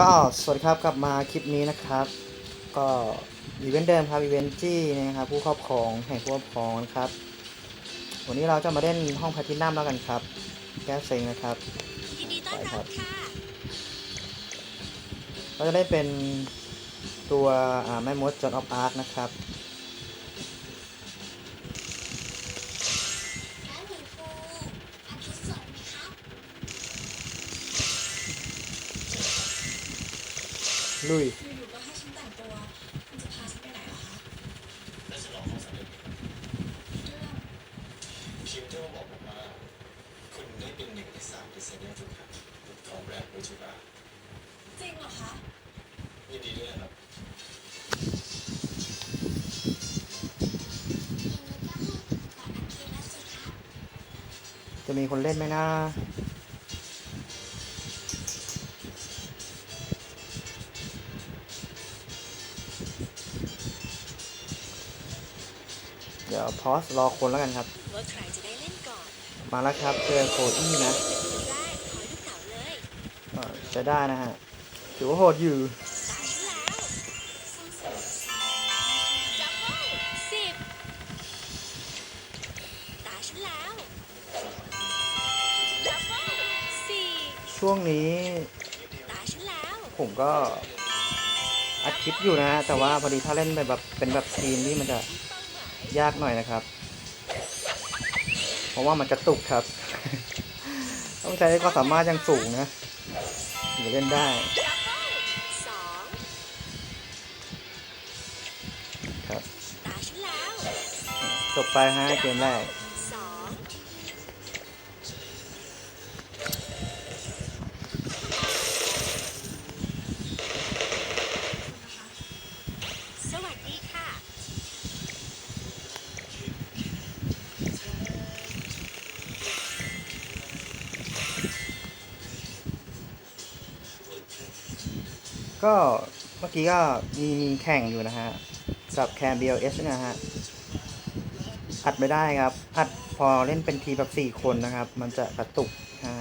ก็สวัสดีครับกลับมาคลิปนี้นะครับ ก็อีเวนต์เดิมครับอีเวนต์จี้นะครับผู้ครอบครองแห่งผู้ครอบครองนะครับ วันนี้เราจะมาเล่นห้องแพลทินัมแล้วกันครับ แก้เซ็งนะครับยินดีต้อนรับค่ะเราจะได้เป็นตัวอ่าแม่มดจอนออฟอาร์คนะครับ ลุยอยู่ๆก็ให้ฉันแต่งตัวคุณจะพาฉันไปไหนเหรอคะและฉลองห้องสำเร็จเรื่องคิมเตอร์บอกผมว่า คุณได้เป็นหนึ่งในสามดีไซเนอร์ฝึกหัดของแบรนด์โอจูบาจริงเหรอคะยินดีด้วยนะครับ อย่างนี้ก็ให้ก่อนอาทิตย์แล้วสิครับจะมีคนเล่นไหมนะ พอสรอคนแล้วกันครับว่าใครจะได้เล่นก่อนมาแล้วครับเจอโคอี้นะเป็นคนแรกขอลูกเต๋าเลยก็ใช้ได้นะฮะถือว่าโหดอยู่ตายฉันแล้วจัมโบ้สิบตายฉันแล้วจัมโบ้สี่ช่วงนี้ตายฉันแล้วผมก็อัดคลิปอยู่นะฮะแต่ว่าพอดีถ้าเล่นแบบแบบเป็นแบบทีมนี่มันจะ ยากหน่อยนะครับ เพราะว่ามันกระตุกครับ ต้องใช้ความสามารถยังสูงนะถึงจะเล่นได้ครับจบไปฮะเกมแรก ก็เมื่อกี้ก็มีแข่งอยู่นะฮะ กับแคมเบลเอชนะฮะ อัดไม่ได้ครับ อัดพอเล่นเป็นทีแบบสี่คนนะครับ มันจะกระตุกฮะ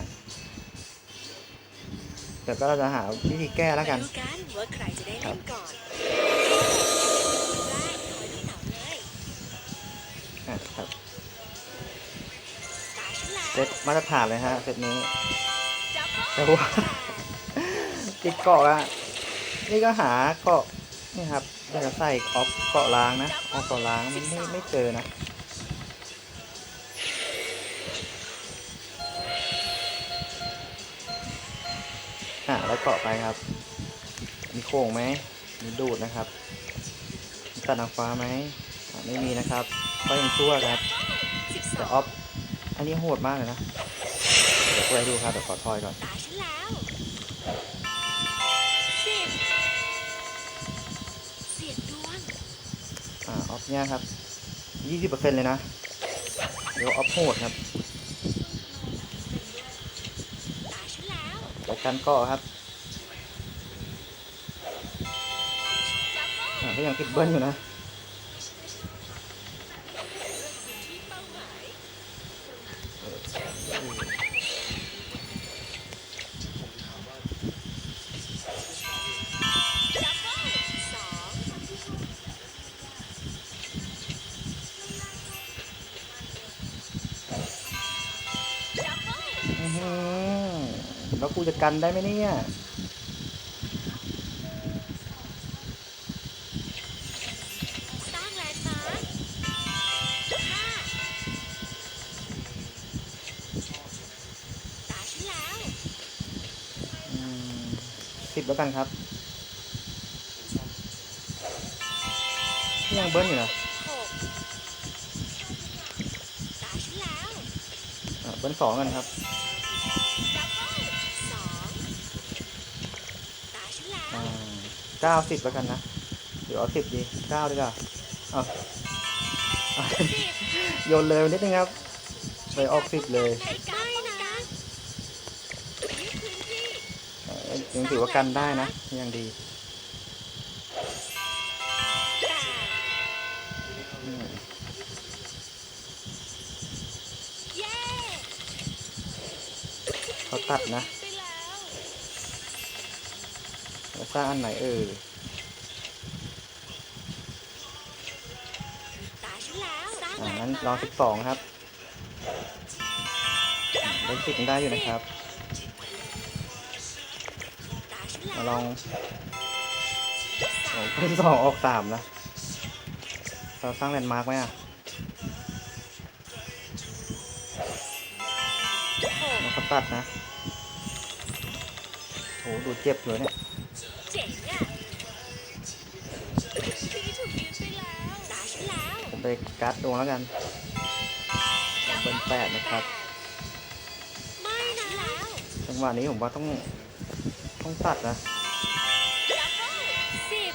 เดี๋ยวก็เราจะหาวิธีแก้แล้วกันดูกันว่าใครจะได้เล่นก่อนได้ขอลูกเต๋าเลยอะครับตาฉันแล้วเซตมาตรฐานเลยฮะเซตนี้ จัมโบ้แต่ว่า ติดเกาะอะ นี่ก็หาเกาะนี่ครับอยากจะใส่ออฟเกาะล้างนะออฟเกาะล้างมันไม่ไม่เจอนะอะแล้วเกาะไปครับ มีโค้งไหมมีดูดนะครับมีตัดนางฟ้าไหมไม่มีนะครับก็ยังชั่วครับแต่อออฟอันนี้โหดมากเลยนะเดี๋ยวไปดูครับเดี๋ยวขอทอยก่อน เนี่ยครับยี่สิบเปอร์เซ็นต์เลยนะ เดี๋ยวออฟโหดครับจากการก่อครับอ่าก็ยังติดเบิ้ลอยู่นะ จะกันได้ไหมเนี่ยสร้างแลนด์มาร์คห้าตายฉันแล้วอืมสิบแล้วกันครับยังเบิ้ลอยู่นะหกตายฉันแล้ว อ่าเบิ้ลสองกันครับ เก้าสิบแล้วกันนะเดี๋ยวเอาสิบดีเก้าดีกว่าเอาโยนเลยนิดนึงครับเลยออกสิบเลยยังถือว่ากันได้นะยังดีเขาตัดนะ สร้างอันไหนเออตาฉันแล้วสร้างอ่าแลนงั้นด์รอมาร์คสิบสองครับเล่นสิบได้อยู่นะครับตาฉันแล้มาลองสาโอ้มเพิ่งสองออกสามนะเราสร้างแลนด์มาร์กไหมอะหกมันเขาตัดนะโอ้ดูเจ็บเลยเนี่ย ไปการ์ดดวงแล้วกันเบิ้ลแปดนะครับช่วจังหวะนี้ผมว่าต้องต้องตัดนะเบิ้ลสิบ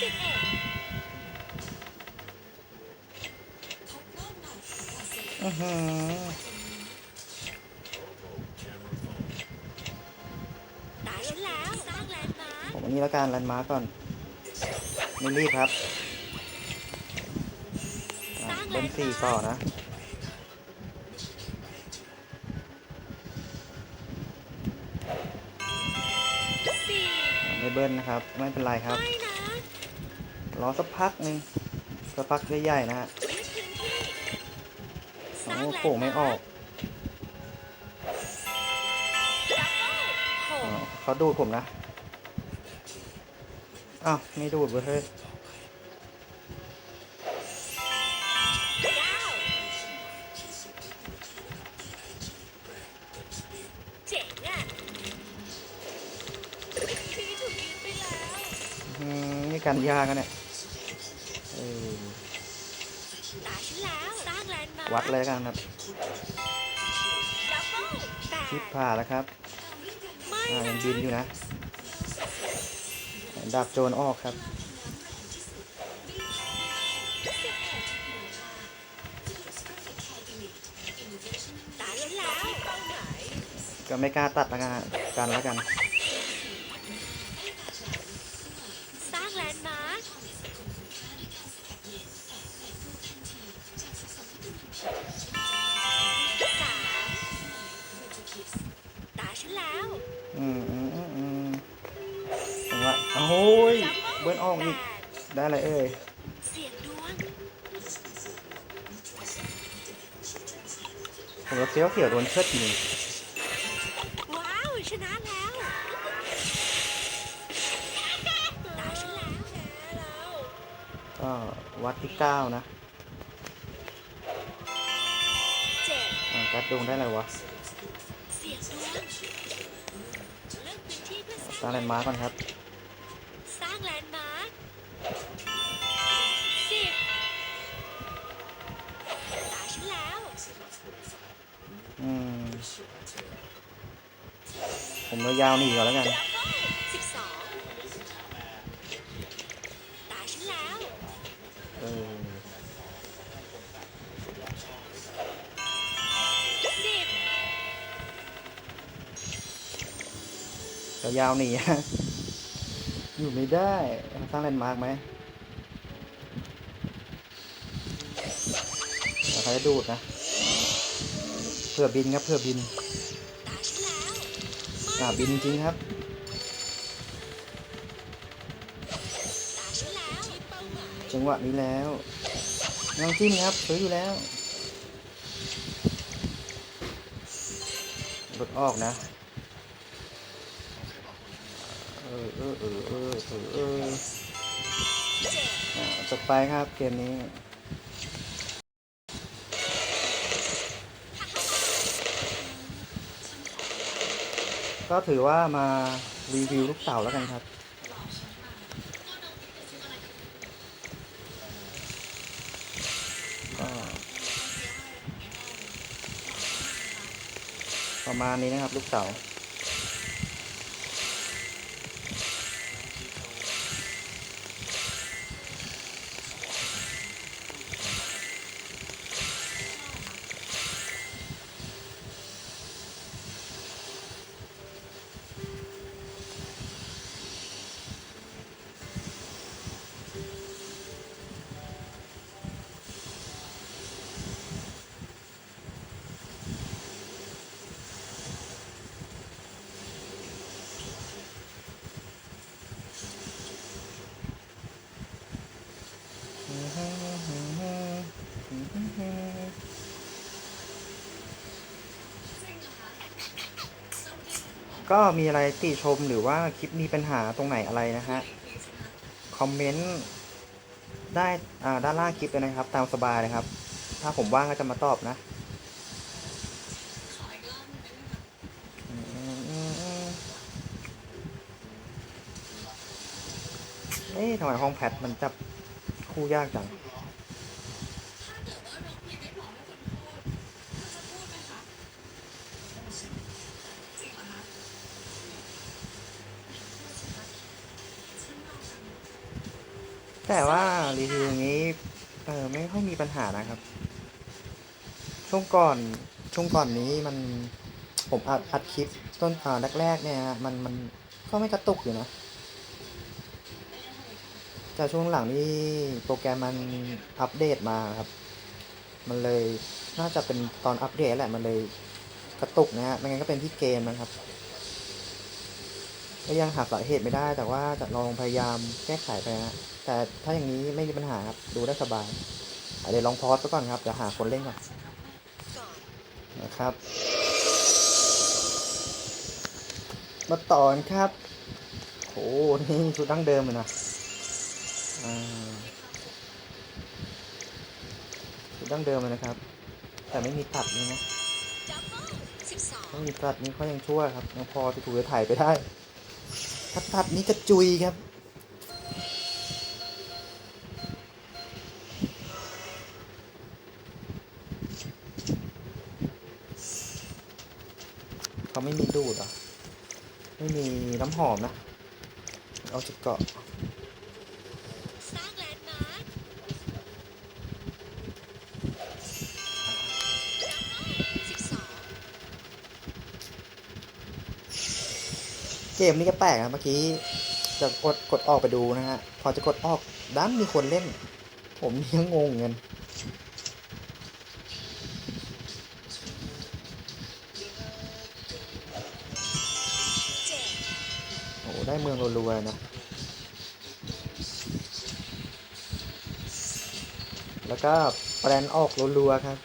สิบเอ็ดอือหือ ตาฉันแล้วสร้างแลนด์มาร์ค ผมอันนี้แล้ว กันแลนด์มาร์กก่อนไม่รีบครับอะเบิ้ลสี่ต่อนะสี่อะไม่เบิ้ลนะครับ ไม่เป็นไรครับไม่นะรอสักพักหนึ่งสักพักใหญ่ๆนะฮะยึดพื้นที่สโอ้ร้างแลนด์โผล่ไม่ออกดับเบิ้ลหอ๋อกเขาดูดผมนะ อ้าวไม่ดูดเว้ยเฮ้ยเก้าเจ๋งอะที่ถูกยึดไปแล้วอืมนี่กันยากกันเนี่ยเออตาฉันแล้วสร้างแลนด์มาร์ควัดเลยกันครับดับเบิ้ลแปดชิปผ่าแล้วครับไม่อ่านะยังบินอยู่นะ ดาบโจรออกครับ ก็ไม่กล้าตัดละกันกันแล้วกัน ผมรับเสียวเขียวโดนเชิดยิงว้าวชนะแล้วตาฉันแล้วแพ้แล้วก็วัดที่เก้านะเจ็ดอ่ากัดดงได้อะไรวะเสียงดวงเลือกพื้นที่เพื่อสสร้าร้างงแลนด์มาร์กก่อนครับ ผมเอายาวหนีก่อนแล้วกันเองตาฉันแล้วเอเอายาวหนีอยู่ไม่ได้ สร้างแลนด์มาร์กไหมเขาจะดูดนะ เพื่อบินครับ เพื่อบิน อ่าบินจริงครับจังหวะนี้แล้วน้องจิ้มครับซื้ออยู่แล้วรถออกนะเออเออเออเออเออจ็ดอ่าจบไปครับเกมนี้ ก็ถือว่ามารีวิวลูกเต่าแล้วกันครับ ก็ประมาณนี้นะครับ ลูกเต่า ก็มีอะไรติชมหรือว่าคลิปมีปัญหาตรงไหนอะไรนะฮะ คอมเมนต์ได้ด้านล่างคลิปเลยนะครับ ตามสบายเลยครับ ถ้าผมว่างก็จะมาตอบนะเอ๊ะทำไมห้องแพทมันจับคู่ยากจัง แต่ว่ารีวิวนี้เออไม่ค่อยมีปัญหานะครับ ช่วงก่อนช่วงก่อนนี้มันผมอัดอัดคลิปต้นอ่าแรกๆเนี่ยมันมันก็ไม่กระตุกอยู่นะแต่ช่วงหลังนี่โปรแกรมมันอัปเดตมาครับ มันเลยน่าจะเป็นตอนอัปเดตแหละมันเลยกระตุกนะฮะไม่งั้นก็เป็นที่เกมนะครับ ก็ยังหาสาเหตุไม่ได้ แต่ว่าจะลองพยายามแก้ไขไปนะแต่ถ้าอย่างนี้ไม่มีปัญหาครับดูได้สบายเดี๋ยวลองพอสก่อนครับเดี๋ยวหาคนเล่นก่อนนะครับ มาต่อนครับโอ้นี่ชุดดั้งเดิมเลยนะชุดดั้งเดิมเลยนะครับ แต่ไม่มีตัดนี่นะไม่มีตัดนี่เขายังชั่วครับยังพอจะถูกจะถ่ายไปได้ ถ้าตัดนี้กระจุยครับ เขาไม่มีดูดอะ ไม่มีน้ำหอมนะ เอาจะเกาะ เกมนี้ก็แปลกนะเมื่อกี้จะกดกดออกไปดูนะฮะ พอจะกดออกด้านมีคนเล่น ผมยังงงเงินโอ้ได้เมืองรัวๆนะ แล้วก็แปลนออกรัวๆครับ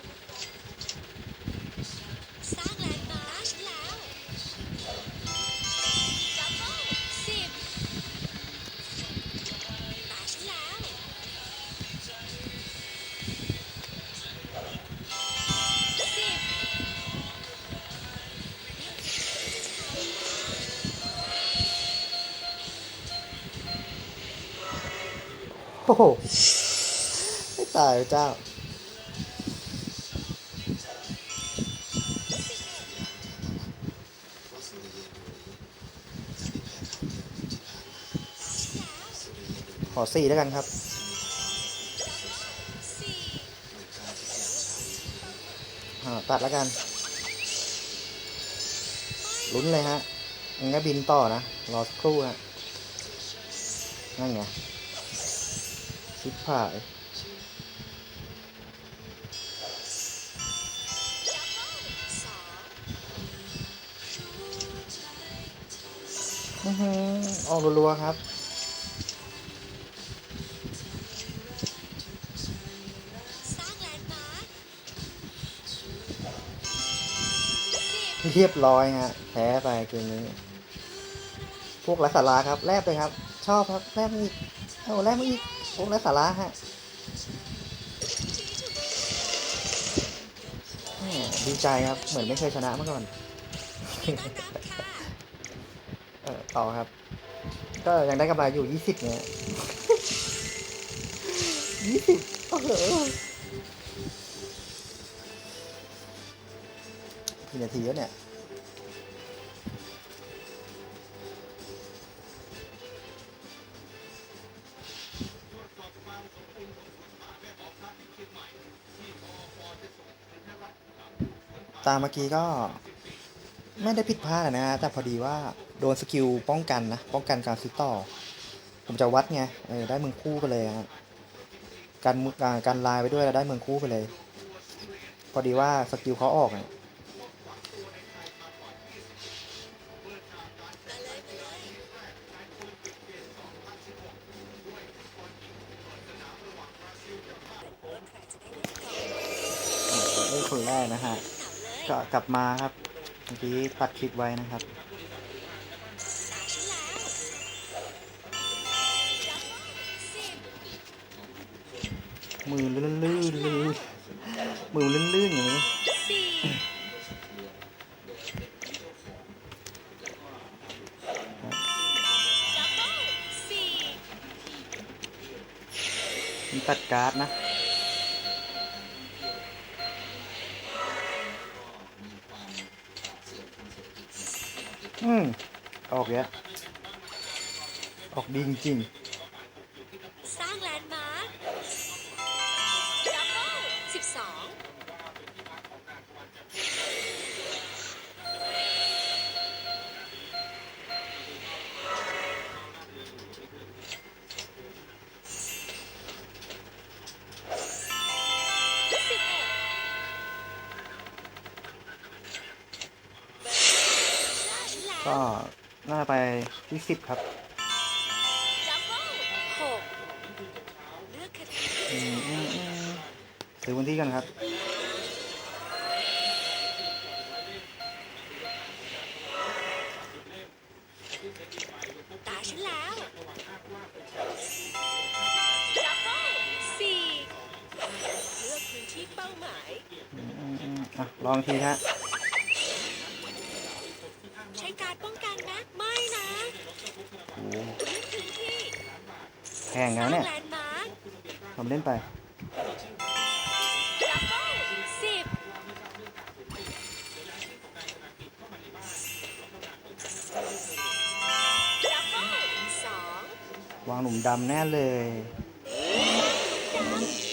เจ้า ขอสี่แล้วกันครับตัดแล้วกันลุ้นเลยฮะงั้นก็บินต่อนะ รอสักครู่ฮะ นั่นไงชิปผาย อือหือออกรัวๆครับ สร้างแลนด์มาร์คเรียบร้อยฮะแพ้ไปเกมนี้ พวกไร้สาระครับแลบเลยครับ ชอบครับแลบมาอีกเอาแลบมาอีกพวกไร้สาระฮะแหม่ดีใจครับ เหมือนไม่เคยชนะมาก่อน ต้อนรับ ต่อครับ ก็ยังได้กำไรอยู่ยี่สิบเนี่ยยี่สิบโอ้โหกี่นาทีแล้วเนี่ยตามเมื่อกี้ก็ไม่ได้ผิดพลาดนะฮะแต่พอดีว่า โดนสกิลป้องกันนะ ป้องกันการซื้อต่อ ผมจะวัดไงเออได้เมืองคู่ไปเลยการการการลายไปด้วยแล้วได้เมืองคู่ไปเลย พอดีว่าสกิลเขาออกเลยมาเลยคนแรกนะฮะก็กลับมาครับเมื่อกี้ตัดคลิปไว้นะครับ มือลื่นลื่นลื่นมือลื่นลื่นอย่างนี้สี่ดับเบิลสี่มันตัดการ์ดนะอืมออกเยอะออกดีจริง ก็น่าจะไปที่สิบครับดับเบิลหกเลือกคดีอืมอืมอืมซื้อพื้นที่กันครับตาฉันแล้วดับเบิลสี่เลือกพื้นที่เป้าหมายอืมอืมอืมอะ ลองทีฮะ ใช้การป้องกันนะ ไม่นะ โอ้โห เลือกพื้นที่ แพงสนะร้างเนี่ยแลนด์มาร์คทำเล่นไปดับเบิลสิบดับเบิลสองวางหนุ่มดำแน่เลยด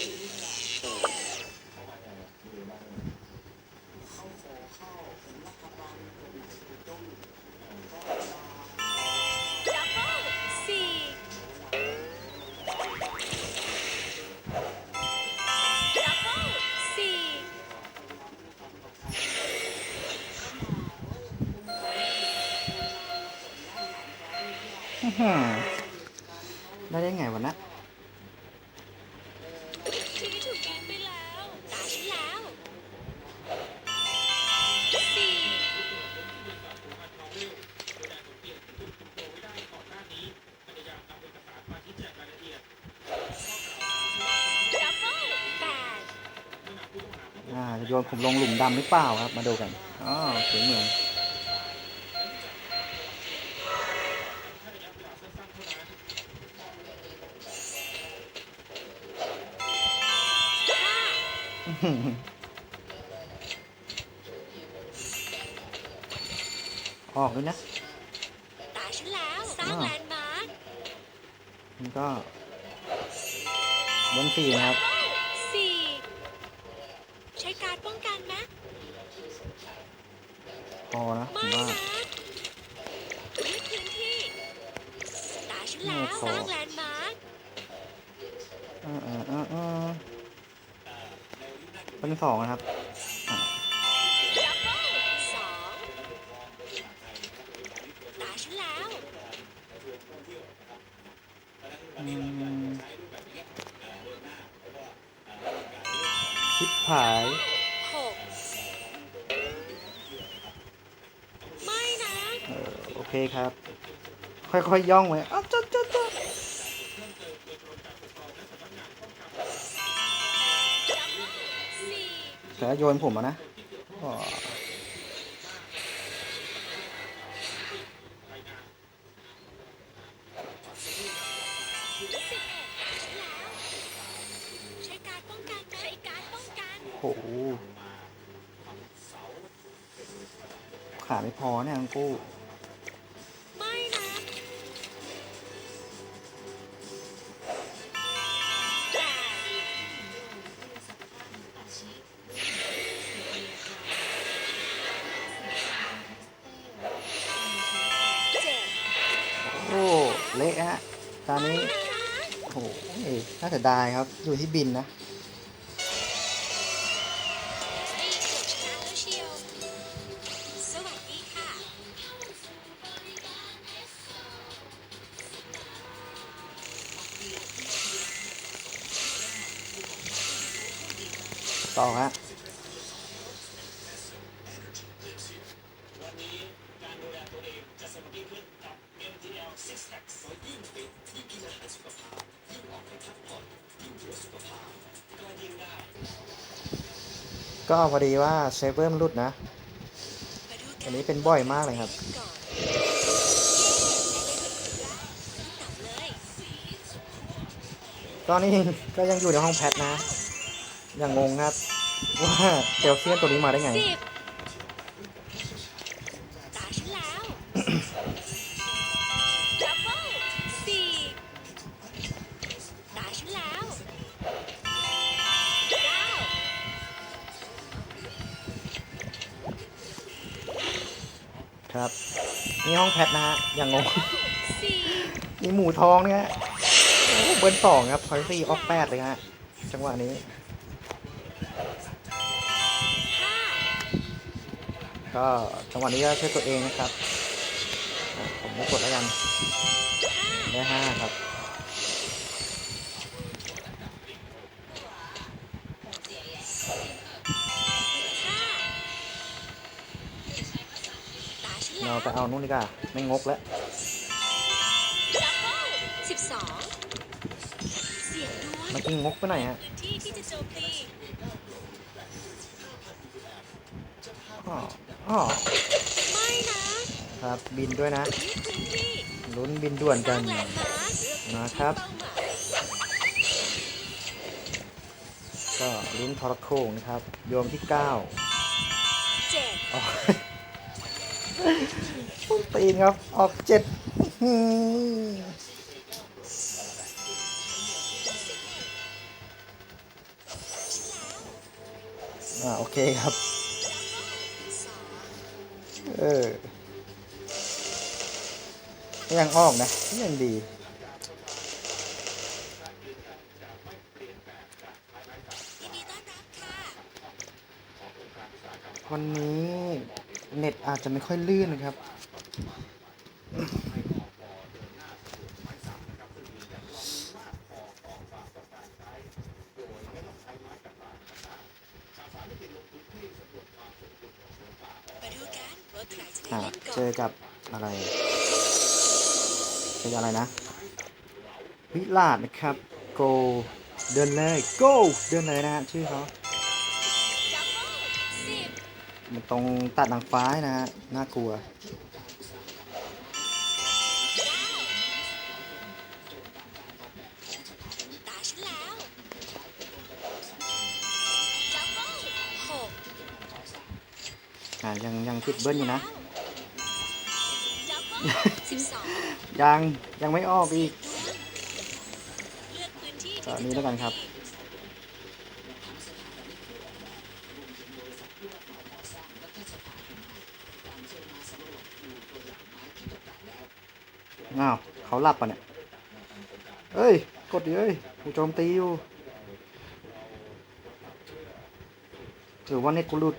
อ่าจะโยนผมลงหลุมดำหรือเปล่าครับ มาดูกันอ๋อสวยเหมือนห้าอื้อหือออกด้วยนะตาฉันแล้ว สร้างอ้าวแลนด์มาร์คมันก็บนสี่นะครับ อนะผมไม่ว่านะยึดพื้นที่ตาฉันแล้วไม่พอสร้างแลนด์มาร์คเออเออเออเออเป็นสองนะครับอะดับเบิลสองตาฉันแล้วอืมชิบหาย เคครับ ค่อยๆย่องไว้อ้าวจ๊ะจ๊ะจ๊ะดับเบิลสี่แต่โยนผมอะนะอ๋อสิบเอ็ดตาฉันแล้วใช้การป้องกันนะใช้การป้องกันโหขาไม่พอเนี่ยทั้งกู้ เละฮะตอนนี้โอ้โหน่าเสียดายครับอยู่ที่บินนะต่อฮะ พอดีว่าเซฟเวอร์มันรุดนะ อันนี้เป็นบ่อยมากเลยครับตอนนี้ก็ยังอยู่ในห้องแพทนะ ยังงงครับว่าเดลเซียนตัวนี้มาได้ไง ทนะฮะยังงงมีหมูทองเนี่ยฮะเบิร์นสองครับพอยซี่ออกแปดเลยฮะจังหวะนี้ก็จังหวะนี้ก็ช่วยตัวเองนะครับ ผมไม่กดแล้วกันได้ห้าครับ ไปเอานู่นดีกว่าไม่งกแล้วดับเบิลสิบสองเสียงด้วเมื่ยอกี้งกไปหน่อยฮะพื้นที่ที่จะโจมตีอ๋ออ๋อไม่นะครับบินด้วยนะนี่พื้นที่ลุ้นบินด่วนสกัร้าน งแลนด์มาร์คนะครับ เป้าหมายก็ลุ้นทรโคงนะครับโยมที่เก้าเจ็ดออก ตีนครับ ออกเจ็ดอ่าโอเคครับ เออ ยังออกนะ ยังดีวันนี้เน็ตอาจจะไม่ค่อยลื่นนะครับ มาดูกันว่าใครจะได้อะเจอกับอะไร เจออะไรนะ วิลาดนะครับ โก เดินเลย go เดินเลยนะฮะชื่อเขามันตรงตัดหนังฟ้านะฮะ น่ากลัวายังยังติดเบิ้ลอยู่นะดับเบิลสิบสองยัง ยังไม่ออกอีกเลือกพื้นที่ก็อันนี้แล้วกันครับอ้าวเขาหลับปะเนี่ย เอ้ย กดดิเอ้ยกูโจมตีอยู่ หรือว่าเน็ตกูหลุด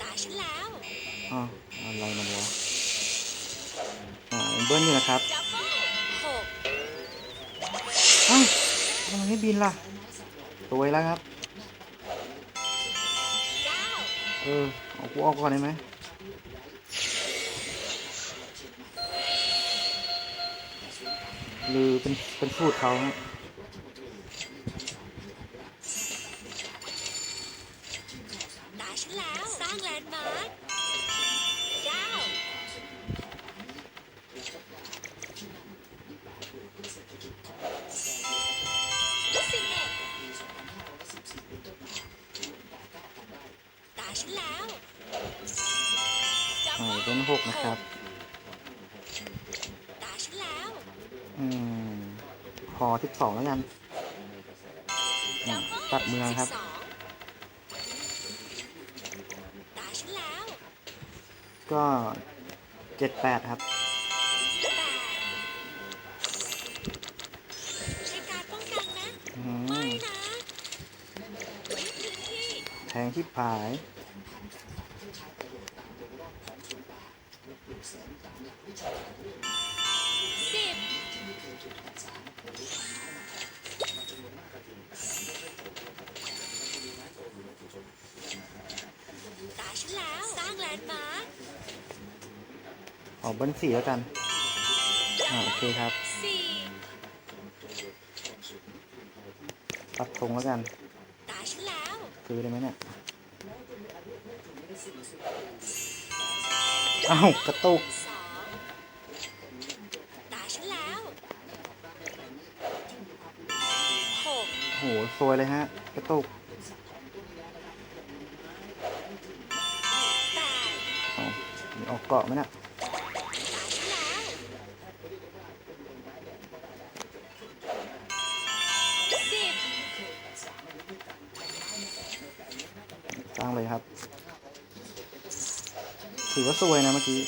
ตาฉันแล้ว อ้าวอะไรมันวะ อ่ายังเบิ้ลอยู่นะครับอ้าวทำไมไม่บินล่ะสวยแล้วครับเก้าเออเอากูออกก่อนได้ไหมหรือเป็นเป็นสูตรเขาฮะตาฉันแล้ว สร้างแลนด์มาร์ค ฉันแล้วดับอ่าเบิลเป็นหกนะครับ ตาฉันแล้วอืมพอที่สองแล้วกันอ่าตัดเมืองครับ สิสองตาฉันแล้วก็เจ็ดแปดครับ แปดใช้การป้องกันนะ อืไม่มนะนี่พื้นที่แทงที่ผาย เอาเบิ้ลสี่แล้วกัน อ่าโอเคครับสี่ตัดทรงแล้วกันตาฉันแล้วซื้อได้ไหมเนี่ยอ้าวกระตุกสองตาฉันแล้วหกโหซวยเลยฮะ กระตุกแปดเอามีออกเกาะไหมเนี่ย ถือว่าซวยนะเมื่อกี้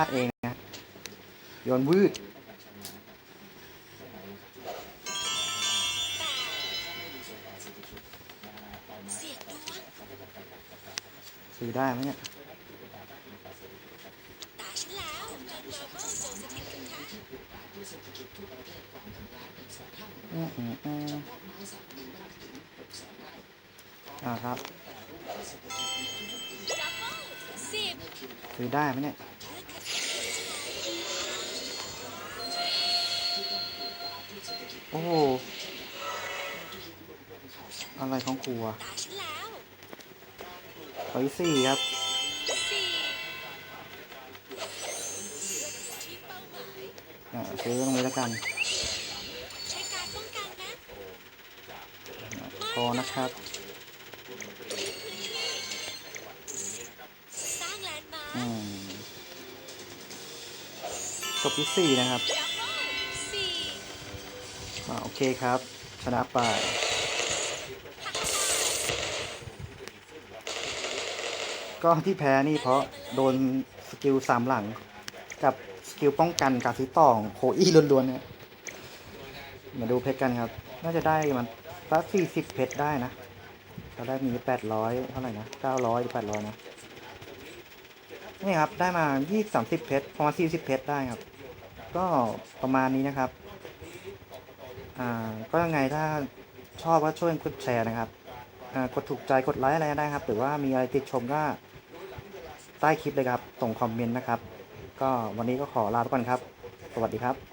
างแลนที่ด์พลาดเองนะ โยนวืดแปดเสียดดวงซื้อได้ไหมเนี่ยตาฉันแล้วจน global จงสถิตกับท่านอืมอืมอืมอ่าครับดับเบิ้ลสิบซื้อได้ไหมเนี่ย โอ้โหอะไรของครัวขออีกสี่ครับสี่ที่เป้าหมายอ่าซื้อตรงนี้แล้วกันใช้การป้องกันนะพอนะครับอืมาร์อืมจบที่สี่นะครับ โอเคครับ ชนะไปก็ที่แพ้นี่เพราะโดนสกิลสามหลัง กับสกิลป้องกันการซื้อต่อของโคอี้ล้วนๆเนี่ยมาดูเพชรกันครับ น่าจะได้มันสักสี่สิบเพชรได้นะเราได้มีแปดร้อยเท่าไหร่นะเก้าร้อยหรือแปดร้อยนะนี่ครับได้มายี่สามสิบเพชรประมาณสี่สิบเพชรได้ครับ ก็ประมาณนี้นะครับ อ่าก็ยังไงถ้าชอบก็ช่วยกดแชร์นะครับอ่ากดถูกใจกดไลค์อะไรก็ได้ครับ หรือว่ามีอะไรติดชมก็ใต้คลิปเลยครับส่งคอมเมนต์นะครับ ก็วันนี้ก็ขอลาไปก่อนครับ สวัสดีครับ